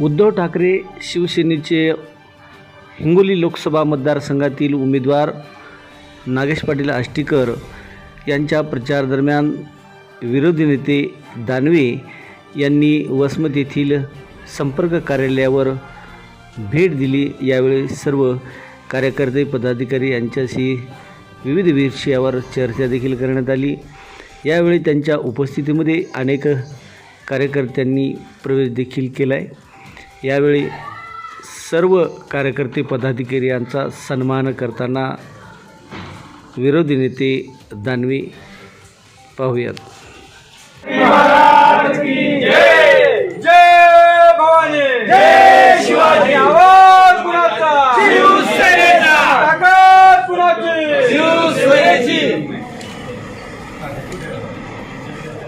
उद्धव ठाकरे शिवसेनेचे हिंगोली लोकसभा मतदारसंघातील उमेदवार नागेश पाटील आष्टीकर यांच्या प्रचारादरम्यान विरोधी नेते दानवे यांनी वसमत येथील संपर्क कार्यालयावर भेट दिली. यावेळी सर्व कार्यकर्ते पदाधिकारी यांच्याशी विविध विषयावर चर्चा देखील करण्यात आली. यावेळी त्यांच्या उपस्थितीमध्ये अनेक कार्यकर्त्यांनी प्रवेश देखील केला आहे यावेळी सर्व कार्यकर्ते पदाधिकारी यांचा सन्मान करताना विरोधी नेते दानवे पाहूयात.